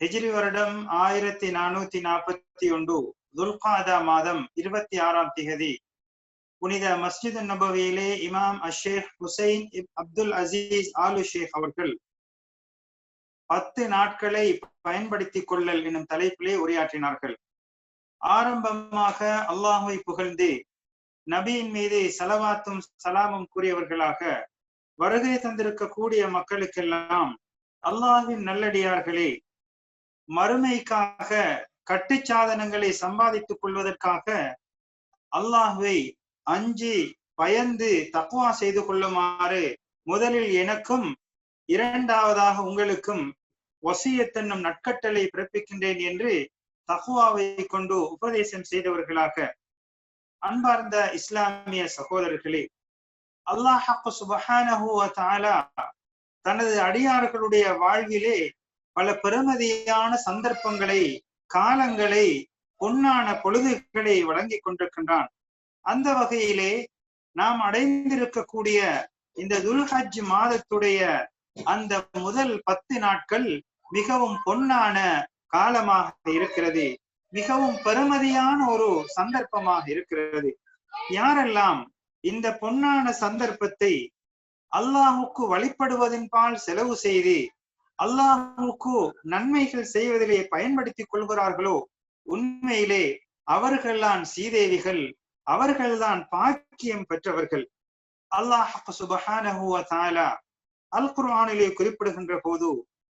ஹிஜ்ரி வருடம் ஆயிரத்தி நானூத்தி நாற்பத்தி ஒன்று துல்காதா மாதம் இருபத்தி ஆறாம் திகதி. புனித மஸ்ஜித் நபவியிலே இமாம் Asheikh Hussain Abdul Aziz Al Sheikh அவர்கள் பத்து நாட்களை பயன்படுத்திக் கொள்ளல் எனும் தலைப்பிலே உரையாற்றினார்கள். ஆரம்பமாக அல்லாஹுவை புகழ்ந்து நபியின் மீது சலவாத்தும் சலாமும் கூறியவர்களாக வருகை தந்திருக்கக்கூடிய மக்களுக்கெல்லாம் அல்லாஹின் நல்லடியார்களே மறுமைக்காக கட்டுச்சாதனங்களை சம்பாதித்துக் கொள்வதற்காக அல்லாஹுவை அஞ்சு பயந்து தக்குவா செய்து கொள்ளுமாறு முதலில் எனக்கும் இரண்டாவதாக உங்களுக்கும் வசியத்தன்னும் நட்கட்டளை பிறப்பிக்கின்றேன் என்று தகுவாவை கொண்டு உபதேசம் செய்தவர்களாக அன்பார்ந்த இஸ்லாமிய சகோதரர்களே அல்லாஹ் சுபஹானஹு தனது அடியார்களுடைய வாழ்விலே பல பெருமதியான சந்தர்ப்பங்களை காலங்களை பொன்னான பொழுதுகளை வழங்கி கொண்டிருக்கின்றான். அந்த வகையிலே நாம் அடைந்திருக்கக்கூடிய இந்த துல்ஹஜ் மாதத்துடைய அந்த முதல் பத்து நாட்கள் மிகவும் பொன்னான காலமாக இருக்கிறது. மிகவும் பெருமதியான ஒரு சந்தர்ப்பமாக இருக்கிறது. யாரெல்லாம் இந்த பொன்னான சந்தர்ப்பத்தை அல்லாஹுக்கு வழிபடுவதன் பால் செலவு செய்து அல்லாஹுக்கு நன்மைகள் செய்வதிலே பயன்படுத்திக் கொள்கிறார்களோ? உண்மையிலே அவர்கள்தான் சீதேவிகள் அவர்கள்தான் பாக்கியம் பெற்றவர்கள். அல்லாஹ் சுபஹானஹுவ தாலா அல் குர்ஆனிலே குறிப்பிடுகின்ற போது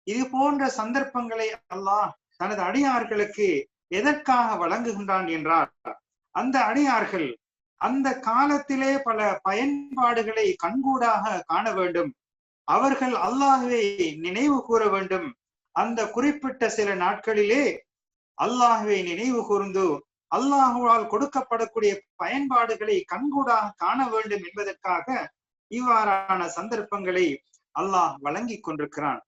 இது போன்ற சந்தர்ப்பங்களை அல்லாஹ் தனது அடியார்களுக்கு எதற்காக வழங்குகின்றான் என்றால் அந்த அடியார்கள் அந்த காலத்திலே பல பயன்பாடுகளை கண்கூடாக காண வேண்டும். அவர்கள் அல்லாஹுவை நினைவு கூற வேண்டும். அந்த குறிப்பிட்ட சில நாட்களிலே அல்லாஹுவை நினைவு கூர்ந்து அல்லாஹுவால் கொடுக்கப்படக்கூடிய பயன்பாடுகளை கண்கூடாக காண வேண்டும் என்பதற்காக இவ்வாறான சந்தர்ப்பங்களை அல்லாஹ் வழங்கி கொண்டிருக்கிறான்.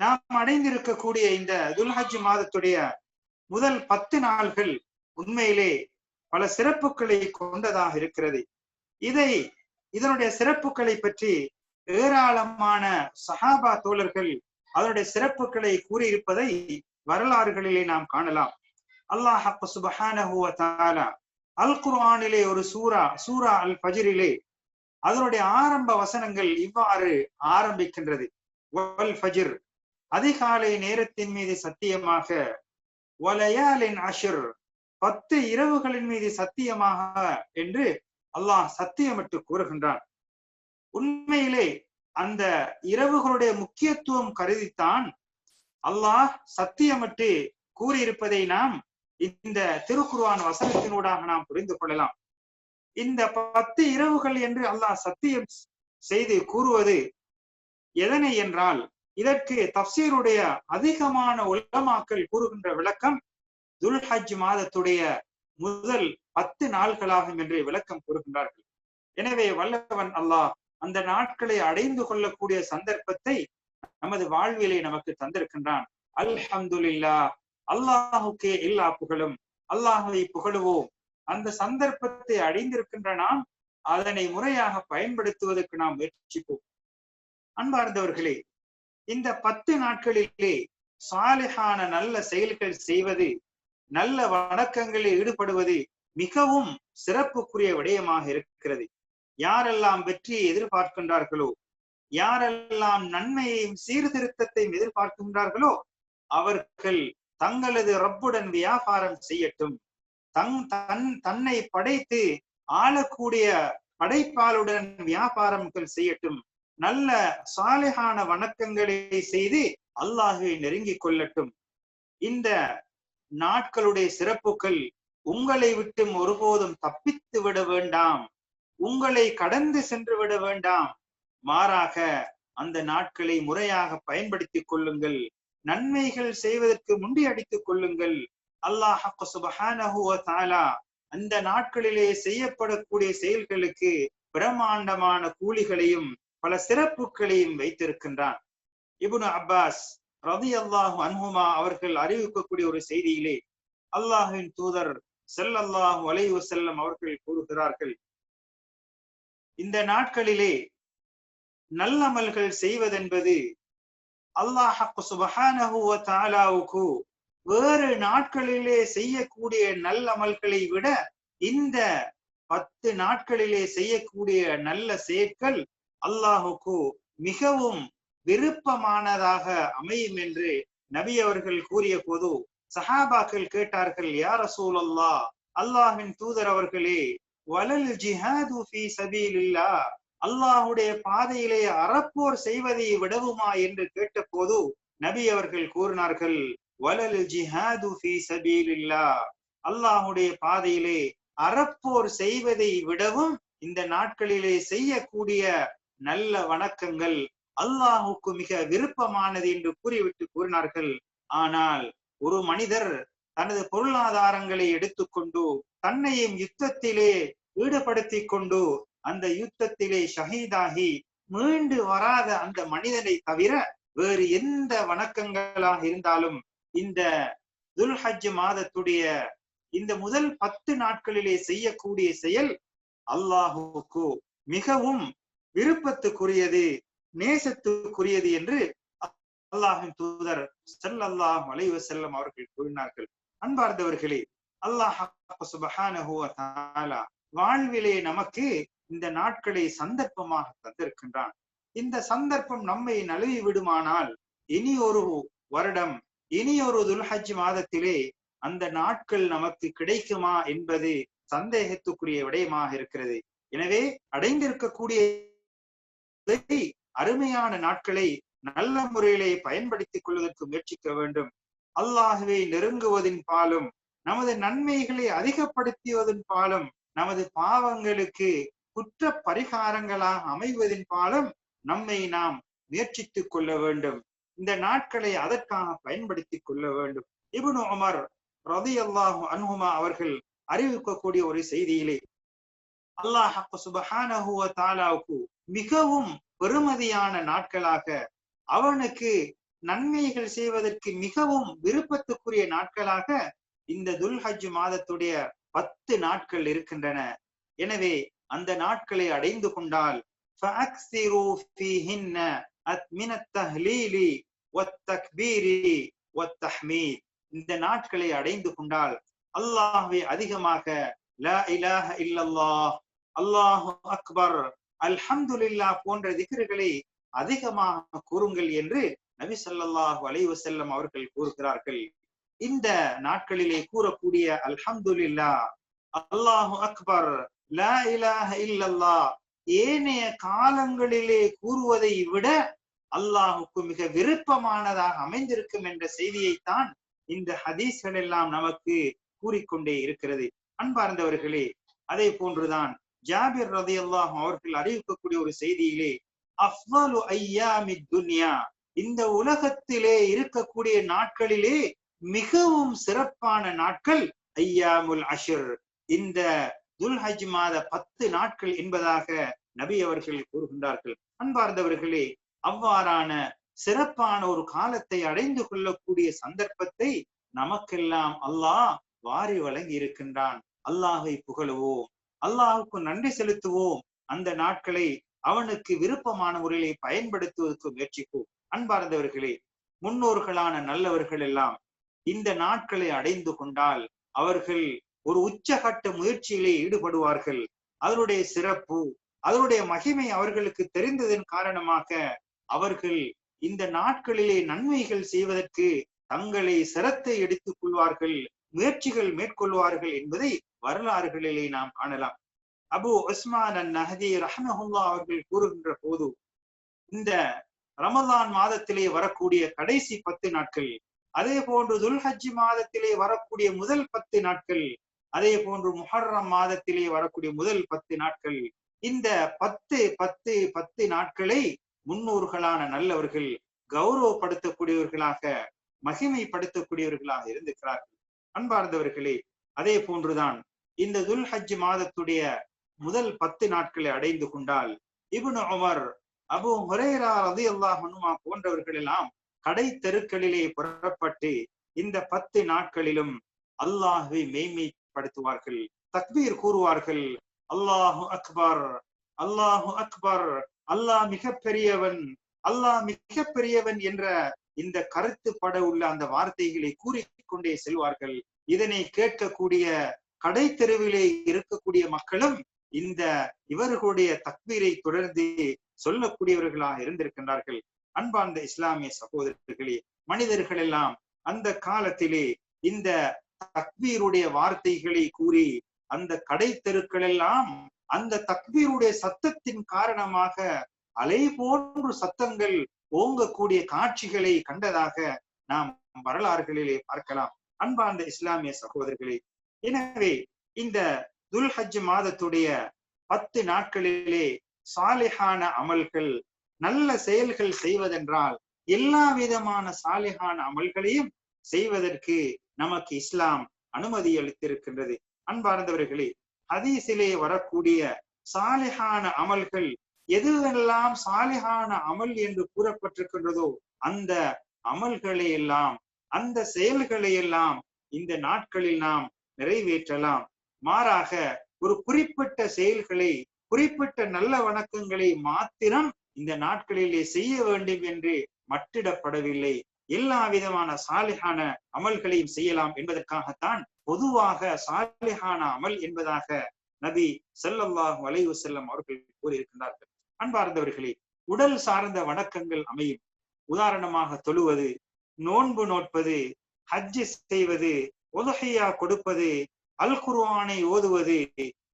நாம் அடைந்திருக்கக்கூடிய இந்த துல்ஹஜ் மாதத்துடைய முதல் பத்து நாள்கள் உண்மையிலே பல சிறப்புகளை கொண்டதாக இருக்கிறது. இதை இதனுடைய சிறப்புகளை பற்றி ஏராளமான சஹாபா தோழர்கள் அதனுடைய சிறப்புகளை கூறியிருப்பதை வரலாறுகளிலே நாம் காணலாம். அல்லாஹ் சுபஹானஹுவ அல் குர்ஆனிலே ஒரு சூரா சூரா அல் ஃபஜ்ரிலே அதனுடைய ஆரம்ப வசனங்கள் இவ்வாறு ஆரம்பிக்கின்றது. வல் ஃபஜ்ர் அதிகாலை நேரத்தின் மீது சத்தியமாக வலயாலின் அஷர் பத்து இரவுகளின் மீது சத்தியமாக என்று அல்லாஹ் சத்தியமிட்டு கூறுகின்றான். உண்மையிலே அந்த இரவுகளுடைய முக்கியத்துவம் கருதித்தான் அல்லாஹ் சத்தியமிட்டு கூறியிருப்பதை நாம் இந்த திருக்குருவான் வசனத்தினூடாக நாம் புரிந்து கொள்ளலாம். இந்த பத்து இரவுகள் என்று அல்லாஹ் சத்தியம் செய்து கூறுவது எதனை என்றால் இதற்கு தப்சீருடைய அதிகமான உலமாக்கள் கூறுகின்ற விளக்கம் துல்ஹஜ் மாதத்துடைய முதல் பத்து நாள்களாகும் என்று விளக்கம் கூறுகின்றார்கள். எனவே வல்லவன் அல்லாஹ் அந்த நாட்களை அடைந்து கொள்ளக்கூடிய சந்தர்ப்பத்தை நமது வாழ்விலே நமக்கு தந்திருக்கின்றான். அல்ஹம்துல்லா அல்லாஹுக்கே எல்லா புகழும். அல்லாஹுவை புகழுவோம். அந்த சந்தர்ப்பத்தை அடைந்திருக்கின்ற நாம் அதனை முறையாக பயன்படுத்துவதற்கு நாம் முயற்சிப்போம். அன்பார்ந்தவர்களே இந்த பத்து நாட்களிலே சாலிகான நல்ல செயல்கள் செய்வது நல்ல வணக்கங்களில் ஈடுபடுவது மிகவும் சிறப்புக்குரிய விடயமாக இருக்கிறது. யாரெல்லாம் வெற்றியை எதிர்பார்க்கின்றார்களோ யாரெல்லாம் நன்மையையும் சீர்திருத்தத்தையும் எதிர்பார்க்கின்றார்களோ அவர்கள் தங்களது ரப்புடன் வியாபாரம் செய்யட்டும். தங் தன் தன்னை படைத்து ஆளக்கூடிய படைப்பாளுடன் வியாபாரங்கள் செய்யட்டும். நல்ல சாலிகான வணக்கங்களை செய்து அல்லாஹை நெருங்கிக் கொள்ளட்டும். இந்த நாட்களுடைய சிறப்புகள் உங்களை விட்டும் ஒருபோதும் தப்பித்து விட வேண்டாம். உங்களை கடந்து சென்று விட வேண்டாம். மாறாக அந்த நாட்களை முறையாக பயன்படுத்திக் கொள்ளுங்கள். நன்மைகள் செய்வதற்கு முண்டி அடித்துக் கொள்ளுங்கள். அல்லாஹ் சுபஹானஹு அந்த நாட்களிலே செய்யப்படக்கூடிய செயல்களுக்கு பிரம்மாண்டமான கூலிகளையும் பல சிறப்புகளையும் வைத்திருக்கின்றான். இபுனு அப்பாஸ் ரதி அல்லாஹு அன்ஹுமா அவர்கள் அறிவிக்கக்கூடிய ஒரு செய்தியிலே அல்லாஹின் தூதர் செல்லல்லாஹு அலைஹி செல்லம் அவர்கள் கூறுகிறார்கள் இந்த நாட்களிலே நல்லமல்கள் செய்வதென்பது அல்லாஹ் சுபஹானஹுவ தாலாவுக்கு வேறு நாட்களிலே செய்யக்கூடிய நல்லமல்களை விட இந்த பத்து நாட்களிலே செய்யக்கூடிய நல்ல செயற்கள் அல்லாஹுக்கு மிகவும் விருப்பமானதாக அமையும் என்று நபி அவர்கள் கூறிய போது சஹாபாக்கள் கேட்டார்கள் யார் ரசூல் அல்லாஹ் அல்லாஹின் தூதர் அவர்களே வலல் ஜிஹாது ஃபீ சபீலில்லா அல்லாஹுடைய பாதையிலே அறப்போர் செய்வதை விடவுமா என்று கேட்டபோது நபி அவர்கள் கூறினார்கள் வலல் ஜிஹாது ஃபீ சபீலில்லா அல்லாஹுடைய பாதையிலே அறப்போர் செய்வதை விடவும் இந்த நாட்களிலே செய்யக்கூடிய நல்ல வணக்கங்கள் அல்லாஹுக்கு மிக விருப்பமானது என்று கூறிவிட்டு கூறினார்கள். ஆனால் ஒரு மனிதர் தனது பொருளாதாரங்களை எடுத்துக்கொண்டு தன்னையும் யுத்தத்திலே ஈடுபடுத்திக் கொண்டு அந்த யுத்தத்திலே ஷஹீதாகி மீண்டு வராத அந்த மனிதனை தவிர வேறு எந்த வணக்கங்களாக இருந்தாலும் இந்த துல்ஹஜ் மாதத்துடைய இந்த முதல் பத்து நாட்களிலே செய்யக்கூடிய செயல் அல்லாஹுக்கு மிகவும் விருப்பத்துக்குரியது நேசத்துக்குரியது என்று அல்லாஹின் தூதர் செல்லல்லாஹ் அலைஹி வஸல்லம் அவர்கள் கூறினார்கள். அன்பார்ந்தவர்களே அல்லாஹ் சுபஹான வாழ்விலே நமக்கு இந்த நாட்களை சந்தர்ப்பமாக தந்திருக்கின்றான். இந்த சந்தர்ப்பம் நம்மை நழுவி விடுமானால் இனி ஒரு வருடம் இனி ஒரு துல்ஹஜ் மாதத்திலே அந்த நாட்கள் நமக்கு கிடைக்குமா என்பது சந்தேகத்துக்குரிய விடயமாக இருக்கிறது. எனவே அடைந்திருக்கக்கூடிய அருமையான நாட்களை நல்ல முறையிலே பயன்படுத்திக் கொள்வதற்கு முயற்சிக்க வேண்டும். அல்லாஹுவை நெருங்குவதின் பாலும் நமது நன்மைகளை அதிகப்படுத்துவதன் பாலும் நமது பாவங்களுக்கு குற்ற பரிகாரங்களாக அமைவதின் பாலும் நம்மை நாம் முயற்சித்துக் கொள்ள வேண்டும். இந்த நாட்களை அதற்காக பயன்படுத்திக் கொள்ள வேண்டும். இபுன் உமர் ரதி அல்லாஹு அன்ஹுமா அவர்கள் அறிவிக்கக்கூடிய ஒரு செய்தியிலே அல்லாஹ் சுபஹானஹுவ தாலாவுக்கு மிகவும் பெருமதியான நாட்களாக அவனுக்கு நன்மைகள் செய்வதற்கு மிகவும் விருப்பத்துக்குரிய நாட்களாக இந்த துல்ஹஜ் மாதத்துடைய பத்து நாட்கள் இருக்கின்றன. எனவே அந்த நாட்களை அடைந்து கொண்டால் இந்த நாட்களை அடைந்து கொண்டால் அல்லாஹ்வை அதிகமாக லா அல்லாஹு அக்பர் அல்ஹம்துல்லா போன்ற திகர்களை அதிகமாக கூறுங்கள் என்று நபி ஸல்லல்லாஹு அலைஹி அவர்கள் கூறுகிறார்கள் இந்த நாட்களிலே கூறக்கூடிய அல்ஹம்துல்லா அல்லாஹு அக்பர் லா இலாஹ ஏனைய காலங்களிலே கூறுவதை விட அல்லாஹுக்கு மிக விருப்பமானதாக அமைந்திருக்கும் என்ற செய்தியைத்தான் இந்த ஹதீஸ்கள் எல்லாம் நமக்கு கூறிக்கொண்டே இருக்கிறது. அன்பார்ந்தவர்களே அதே போன்றுதான் ஜாபிர் ரதி அல்லாஹ் அவர்கள் அறிவிக்கக்கூடிய ஒரு செய்தியிலே அஃவலு ஐயாமி துன்யா இந்த உலகத்திலே இருக்கக்கூடிய நாட்களிலே மிகவும் சிறப்பான நாட்கள் ஐயாமுல் அஷர். இந்த துல்ஹஜ் மாத பத்து நாட்கள் என்பதாக நபி அவர்கள் கூறுகின்றார்கள். அன்பார்ந்தவர்களே அவ்வாறான சிறப்பான ஒரு காலத்தை அடைந்து கொள்ளக்கூடிய சந்தர்ப்பத்தை நமக்கெல்லாம் அல்லாஹ் வாரி வழங்கி இருக்கின்றான். அல்லாஹை புகழுவோம். அல்லாஹுக்கு நன்றி செலுத்துவோம். அந்த நாட்களை அவனுக்கு விருப்பமான முறையிலே பயன்படுத்துவதற்கு முயற்சிப்போம். அன்பார்ந்தவர்களே முன்னோர்களான நல்லவர்கள் எல்லாம் இந்த நாட்களை அடைந்து கொண்டால் அவர்கள் ஒரு உச்சகட்ட முயற்சியிலே ஈடுபடுவார்கள். அதனுடைய சிறப்பு அதனுடைய மகிமை அவர்களுக்கு தெரிந்ததன் காரணமாக அவர்கள் இந்த நாட்களிலே நன்மைகள் செய்வதற்கு தங்களை சிரத்தை எடுத்துக் கொள்வார்கள் முயற்சிகள் மேற்கொள்வார்கள் என்பதை வரலாறுகளிலே நாம் காணலாம். அபு உஸ்மான் அன் நஹதி ரஹமஹுல்லா அவர்கள் கூறுகின்ற போது இந்த ரமதான் மாதத்திலே வரக்கூடிய கடைசி பத்து நாட்கள் அதே போன்று துல்ஹஜ் மாதத்திலே வரக்கூடிய முதல் பத்து நாட்கள் அதே போன்று முஹர்ரம் மாதத்திலே வரக்கூடிய முதல் பத்து நாட்கள். இந்த பத்து பத்து பத்து நாட்களை முன்னோர்களான நல்லவர்கள் கௌரவப்படுத்தக்கூடியவர்களாக மகிமைப்படுத்தக்கூடியவர்களாக இருந்திருக்கிறார்கள். அன்பார்ந்தவர்களே அதே போன்றுதான் இந்த துல்ஹஜ் மாதத்துடைய முதல் பத்து நாட்களை அடைந்து கொண்டால் இபுன் உமர் அபு ஹுரேரா ரதி அல்லாஹனுமா போன்றவர்கள் எல்லாம் கடை தெருக்களிலே புறப்பட்டு இந்த பத்து நாட்களிலும் அல்லாஹுவை மேய்மைப்படுத்துவார்கள் தக்பீர் கூறுவார்கள் அல்லாஹு அக்பர் அல்லாஹு அக்பர் அல்லாஹ் மிக பெரியவன் அல்லாஹ் மிக பெரியவன் என்ற இந்த கருத்து பட உள்ள அந்த வார்த்தைகளை கூறிக்கொண்டே செல்வார்கள். இதனை கேட்கக்கூடிய கடை தெருவிலே இருக்கக்கூடிய மக்களும் இந்த இவர்களுடைய தக்வீரை தொடர்ந்து சொல்லக்கூடியவர்களாக இருந்திருக்கின்றார்கள். அன்பார்ந்த இஸ்லாமிய சகோதரர்களே மனிதர்கள் எல்லாம் அந்த காலத்திலே இந்த தக்வீருடைய வார்த்தைகளை கூறி அந்த கடை தெருக்கள் எல்லாம் அந்த தக்வீருடைய சத்தத்தின் காரணமாக அலை போன்று சத்தங்கள் ஓங்கக்கூடிய காட்சிகளை கண்டதாக நாம் வரலாறுகளிலே பார்க்கலாம். அன்பார்ந்த இஸ்லாமிய சகோதரர்களே எனவே இந்த துல் ஹஜ் மாதத்துடைய பத்து நாட்களிலே சாலிஹான அமல்கள் நல்ல செயல்கள் செய்வதென்றால் எல்லா விதமான சாலிஹான அமல்களையும் செய்வதற்கு நமக்கு இஸ்லாம் அனுமதி அளித்திருக்கின்றது. அன்பார்ந்தவர்களே ஹதீஸிலே வரக்கூடிய சாலிஹான அமல்கள் எதுவெல்லாம் சாலிஹான அமல் என்று கூறப்பட்டிருக்கின்றதோ அந்த அமல்களை எல்லாம் அந்த செயல்களை எல்லாம் இந்த நாட்களில் நாம் நிறைவேற்றலாம். மாறாக ஒரு குறிப்பிட்ட செயல்களை குறிப்பிட்ட நல்ல வணக்கங்களை மாத்திரம் இந்த நாட்களிலே செய்ய வேண்டும் என்று மட்டிடப்படவில்லை. எல்லா விதமான சாலிகான அமல்களையும் செய்யலாம் என்பதற்காகத்தான் பொதுவாக சாலிகான அமல் என்பதாக நபி செல்லல்லாஹு வலைவு செல்லம் அவர்கள் கூறியிருக்கின்றார்கள். அன்பார்ந்தவர்களே உடல் சார்ந்த வணக்கங்கள் அமையும். உதாரணமாக தொழுவது நோன்பு நோட்பது ஹஜ்ஜி செய்வது உதகையா கொடுப்பது அல் குர்ஆனை ஓதுவது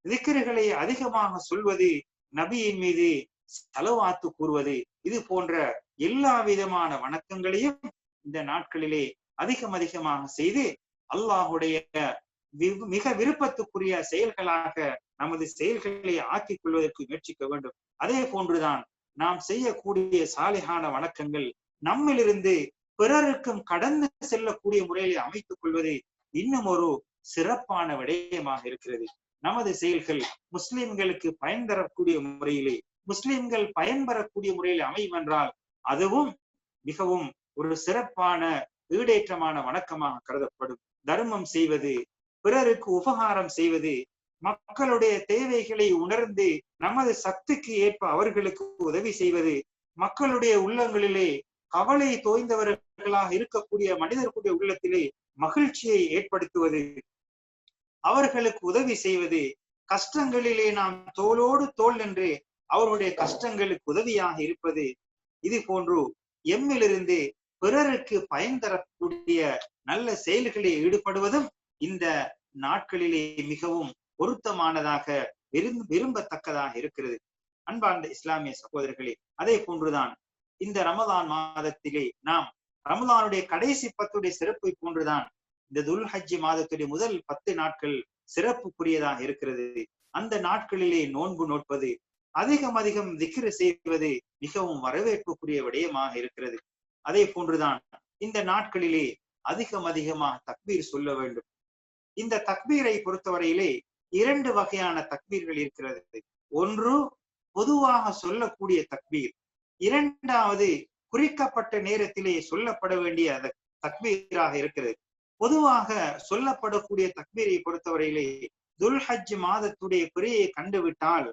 திக்கர்களை அதிகமாக சொல்வது நபியின் மீது செலவாத்து கூறுவது இது போன்ற எல்லா விதமான வணக்கங்களையும் இந்த நாட்களிலே அதிகம் அதிகமாக செய்து அல்லாஹுடைய மிக விருப்பத்துக்குரிய செயல்களாக நமது செயல்களை ஆக்கிக் கொள்வதற்கு முயற்சிக்க வேண்டும். அதே போன்றுதான் நாம் செய்யக்கூடிய சாலைகான வணக்கங்கள் நம்மிலிருந்து பிறருக்கும் கடந்து செல்லக்கூடிய முறையிலே அமைத்துக் கொள்வது இன்னும் ஒரு சிறப்பான விடயமாக இருக்கிறது. நமது செயல்கள் முஸ்லிம்களுக்கு பயன் தரக்கூடிய முறையிலே முஸ்லிம்கள் பயன்பெறக்கூடிய முறையில் அமையும் என்றால் அதுவும் மிகவும் ஒரு சிறப்பான ஈடேற்றமான வணக்கமாக கருதப்படும். தர்மம் செய்வது பிறருக்கு உபகாரம் செய்வது மக்களுடைய தேவைகளை உணர்ந்து நமது சக்திக்கு ஏற்ப அவர்களுக்கு உதவி செய்வது மக்களுடைய உள்ளங்களிலே கவலை தோய்ந்தவர்களாக இருக்கக்கூடிய மனிதர்களுடைய உள்ளத்திலே மகிழ்ச்சியை ஏற்படுத்துவது அவர்களுக்கு உதவி செய்வது கஷ்டங்களிலே நாம் தோளோடு தோல் என்று அவர்களுடைய கஷ்டங்களுக்கு உதவியாக இருப்பது. இது போன்று எம்மிலிருந்து பிறருக்கு பயன் தரக்கூடிய நல்ல செயல்களில் ஈடுபடுவதும் இந்த நாட்களிலே மிகவும் பொருத்தமானதாக விரும்ப விரும்பத்தக்கதாக இருக்கிறது. அன்பார்ந்த இஸ்லாமிய சகோதரர்களே அதே போன்றுதான் இந்த ரமதான் மாதத்திலே நாம் ரமதானுடைய கடைசி பத்துடைய சிறப்பை போன்றுதான் இந்த துல் ஹஜ்ஜி மாதத்துடைய முதல் பத்து நாட்கள் சிறப்புக்குரியதாக இருக்கிறது. அந்த நாட்களிலே நோன்பு நோட்பது அதிகம் அதிகம் திக்ரு செய்வது மிகவும் வரவேற்புக்குரிய விடயமாக இருக்கிறது. அதே போன்றுதான் இந்த நாட்களிலே அதிகம் அதிகமாக தக்பீர் சொல்ல வேண்டும். இந்த தக்பீரை பொறுத்தவரையிலே இரண்டு வகையான தக்பீர்கள் இருக்கிறது. ஒன்று பொதுவாக சொல்லக்கூடிய தக்பீர். இரண்டாவது குறிக்கப்பட்ட நேரத்திலே சொல்லப்பட வேண்டிய தக்பீராக இருக்கிறது. பொதுவாக சொல்லப்படக்கூடிய தக்பீரை பொறுத்தவரையிலே துல்ஹஜ் மாதத்துடைய குறையை கண்டுவிட்டால்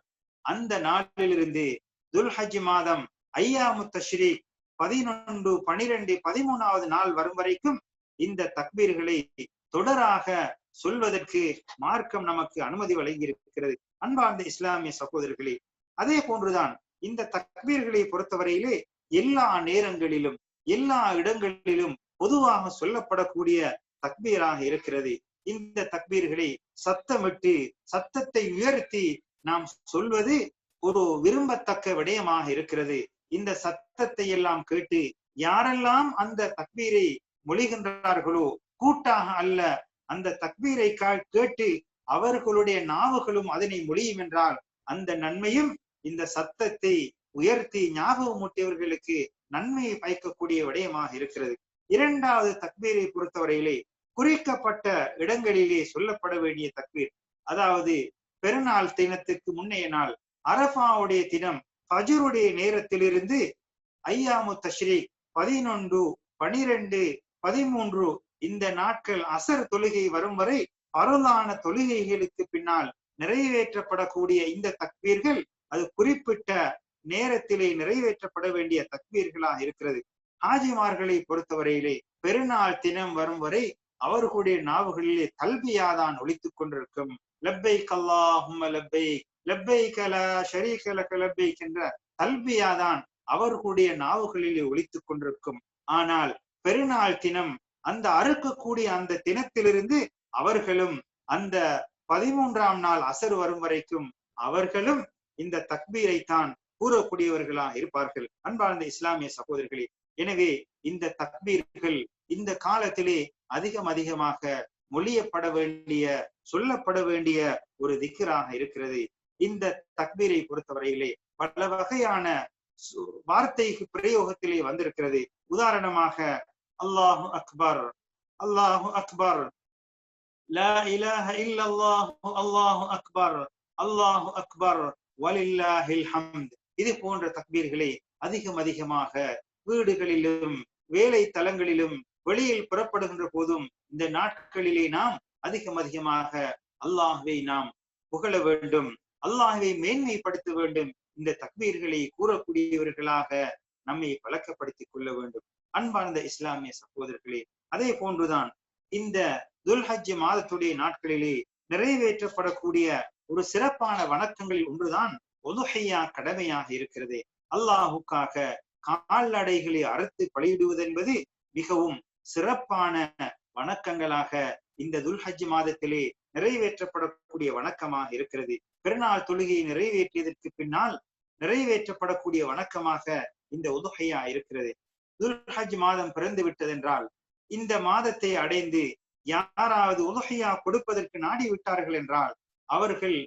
அந்த நாளிலிருந்து துல்ஹஜ் மாதம் ஐயாமு தஷ்ரீக் பதினொன்று பனிரெண்டு பதிமூணாவது நாள் வரும் வரைக்கும் இந்த தக்பீர்களை தொடராக சொல்வதற்கு மார்க்கம் நமக்கு அனுமதி வழங்கி இருக்கிறது அன்பார்ந்த இஸ்லாமிய சகோதரர்களே அதே போன்றுதான் இந்த தக்பீர்களை பொறுத்தவரையிலே எல்லா நேரங்களிலும் எல்லா இடங்களிலும் பொதுவாக சொல்லப்படக்கூடிய தக்பீராக இருக்கிறது. இந்த தக்பீர்களை சத்தமிட்டு சத்தத்தை உயர்த்தி நாம் சொல்வது ஒரு விரும்பத்தக்க விடயமாக இருக்கிறது. இந்த சத்தத்தை எல்லாம் கேட்டு யாரெல்லாம் அந்த தக்பீரை மொழிகின்றார்களோ கூட்டாக அல்ல அந்த தக்பீரை கேட்டு அவர்களுடைய நாவுகளும் அதனை மொழியும் என்றால் அந்த நன்மையும் இந்த சத்தத்தை உயர்த்தி ஞாபகமூட்டியவர்களுக்கு நன்மையை பயக்கக்கூடிய விடயமாக இருக்கிறது. இரண்டாவது தக்பீரை பொறுத்தவரையிலே குறிக்கப்பட்ட இடங்களிலே சொல்லப்பட வேண்டிய தக்வீர் அதாவது பெருநாள் தினத்துக்கு முன்னைய நாள் அரபாவுடைய தினம் ஃபஜருடைய நேரத்திலிருந்து ஐயாமு தஷ்ரீக் பதினொன்று பனிரெண்டு பதிமூன்று இந்த நாட்கள் அசர் தொழுகை வரும் வரை பரலான தொழுகைகளுக்கு பின்னால் நிறைவேற்றப்படக்கூடிய இந்த தக்பீர்கள் அது குறிப்பிட்ட நேரத்திலே நிறைவேற்றப்பட வேண்டிய தக்வீர்களாக இருக்கிறது. ஹாஜிமார்களை பொறுத்தவரையிலே பெருநாள் தினம் வரும் வரை அவர்களுடைய நாவுகளிலே தல்பியாதான் ஒழித்துக் கொண்டிருக்கும். லப்பை கல்லாஹும் லப்பை லப்பை கல ஷரீகல லக்க என்ற தல்பியாதான் அவர்களுடைய நாவுகளிலே ஒழித்துக் கொண்டிருக்கும். ஆனால் பெருநாள் தினம் அந்த அறுக்கக்கூடிய அந்த தினத்திலிருந்து அவர்களும் அந்த பதிமூன்றாம் நாள் அசர் வரும் வரைக்கும் அவர்களும் இந்த தக்பீரை தான் கூறக்கூடியவர்களாக இருப்பார்கள். அன்பார்ந்த இஸ்லாமிய சகோதரர்களே எனவே இந்த தக்பீர்கள் இந்த காலத்திலே அதிகம் அதிகமாக மொழியப்பட வேண்டிய சொல்லப்பட வேண்டிய ஒரு திக்கராக இருக்கிறது. இந்த தக்பீரை பொறுத்தவரையிலே பல வகையான வார்த்தை பிரயோகத்திலே வந்திருக்கிறது. உதாரணமாக அல்லாஹு அக்பர் அல்லாஹு அக்பர் அல்லாஹு அக்பர் அல்லாஹு அக்பர் வலில்லாஹில் ஹம்த். இது போன்ற தக்பீர்களை அதிகம் அதிகமாக வீடுகளிலும் வேலை தலங்களிலும் வெளியில் புறப்படுகின்ற போதும் இந்த நாட்களிலே நாம் அதிகம் அதிகமாக அல்லாஹுவை நாம் புகழ வேண்டும். அல்லாஹுவை மேன்மைப்படுத்த வேண்டும். இந்த தக்வீர்களை கூறக்கூடியவர்களாக நம்மை பழக்கப்படுத்திக் கொள்ள வேண்டும். அன்பார்ந்த இஸ்லாமிய சகோதரர்களே அதே போன்றுதான் இந்த துல்ஹஜ் மாதத்துடைய நாட்களிலே நிறைவேற்றப்படக்கூடிய ஒரு சிறப்பான வணக்கங்களில் ஒன்றுதான் ஒதுஹையா கடமையாக இருக்கிறது. அல்லாஹுக்காக கால்நடைகளை அறுத்து பலியிடுவது என்பது மிகவும் சிறப்பான வணக்கங்களாக இந்த துல்ஹஜ் மாதத்திலே நிறைவேற்றப்படக்கூடிய வணக்கமாக இருக்கிறது. பெருநாள் தொழுகையை நிறைவேற்றியதற்கு பின்னால் நிறைவேற்றப்படக்கூடிய வணக்கமாக இந்த உதுகையா இருக்கிறது. துல்ஹஜ் மாதம் பிறந்து விட்டதென்றால் இந்த மாதத்தை அடைந்து யாராவது உதுகையா கொடுப்பதற்கு நாடி விட்டார்கள் என்றால் அவர்கள்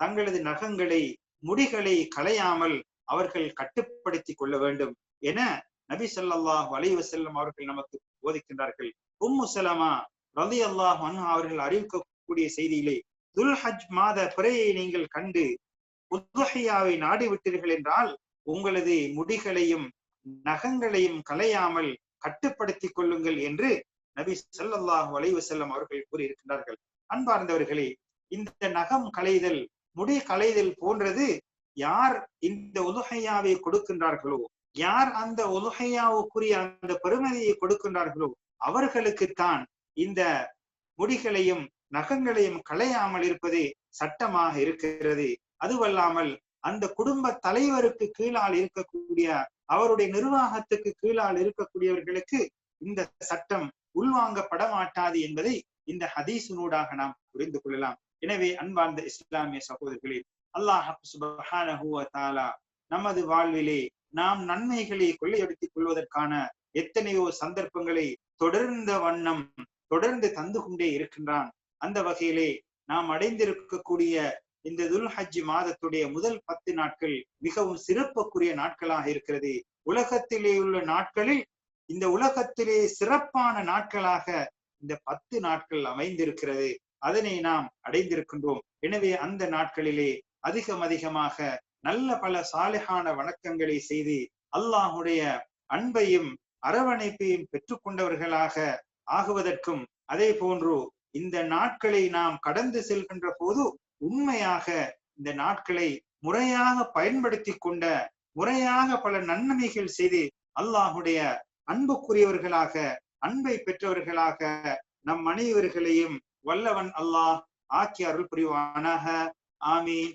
தங்களது நகங்களை முடிகளை களையாமல் அவர்கள் கட்டுப்படுத்தி கொள்ள வேண்டும் என நபி சொல்லாஹ் வலைவசல்லம் அவர்கள் நமக்கு போதிக்கின்றார்கள். உம்மு சலமா ரலி அல்லாஹ் அவர்கள் அறிவிக்கக்கூடிய செய்தியிலே துல்ஹஜ் மாத பிறையை நீங்கள் கண்டு உத்ஹையாவை நாடி விட்டீர்கள் என்றால் உங்களது முடிகளையும் நகங்களையும் கலையாமல் கட்டுப்படுத்தி கொள்ளுங்கள் என்று நபி சல்லாஹ் வலைவு செல்லம் அவர்கள் கூறியிருக்கின்றார்கள். அன்பார்ந்தவர்களே இந்த நகம் களைதல் முடி களைதல் போன்றது யார் இந்த உதுகையாவை கொடுக்கின்றார்களோ யார் அந்த உதுகையாவுக்குரிய அந்த பெருமதியை கொடுக்கின்றார்களோ அவர்களுக்குத்தான் இந்த முடிகளையும் நகங்களையும் களையாமல் இருப்பது சட்டமாக இருக்கிறது. அதுவல்லாமல் அந்த குடும்ப தலைவருக்கு கீழால் இருக்கக்கூடிய அவருடைய நிர்வாகத்துக்கு கீழால் இருக்கக்கூடியவர்களுக்கு இந்த சட்டம் உள்வாங்கப்பட மாட்டாது என்பதை இந்த ஹதீசுனூடாக நாம் புரிந்து கொள்ளலாம். எனவே அன்பார்ந்த இஸ்லாமிய சகோதரர்களே அல்லாஹ் நமது வாழ்விலே நாம் நன்மைகளை கொள்ளையடித்துக் கொள்வதற்கான எத்தனையோ சந்தர்ப்பங்களை தொடர்ந்த வண்ணம் தொடர்ந்து தந்து கொண்டே இருக்கின்றான். அந்த வகையிலே நாம் அடைந்திருக்கக்கூடிய இந்த துல் ஹஜ் மாதத்துடைய முதல் பத்து நாட்கள் மிகவும் சிறப்புக்குரிய நாட்களாக இருக்கிறது. உலகத்திலே உள்ள நாட்களில் இந்த உலகத்திலே சிறப்பான நாட்களாக இந்த பத்து நாட்கள் அமைந்திருக்கிறது. அதனை நாம் அடைந்திருக்கின்றோம். எனவே அந்த நாட்களிலே அதிகம் அதிகமாக நல்ல பல சாலிகான வணக்கங்களை செய்து அல்லாஹுடைய அன்பையும் அரவணைப்பையும் பெற்றுக்கொண்டவர்களாக ஆகுவதற்கும் அதே போன்று இந்த நாட்களை நாம் கடந்து செல்கின்ற போது உண்மையாக இந்த நாட்களை முறையாக பயன்படுத்தி கொண்ட முறையாக பல நன்மைகள் செய்து அல்லாஹுடைய அன்புக்குரியவர்களாக அன்பை பெற்றவர்களாக நம் அனைவர்களையும் வல்லவன் அல்லாஹ் ஆக்கி அருள் புரிவானாக. ஆமீன்.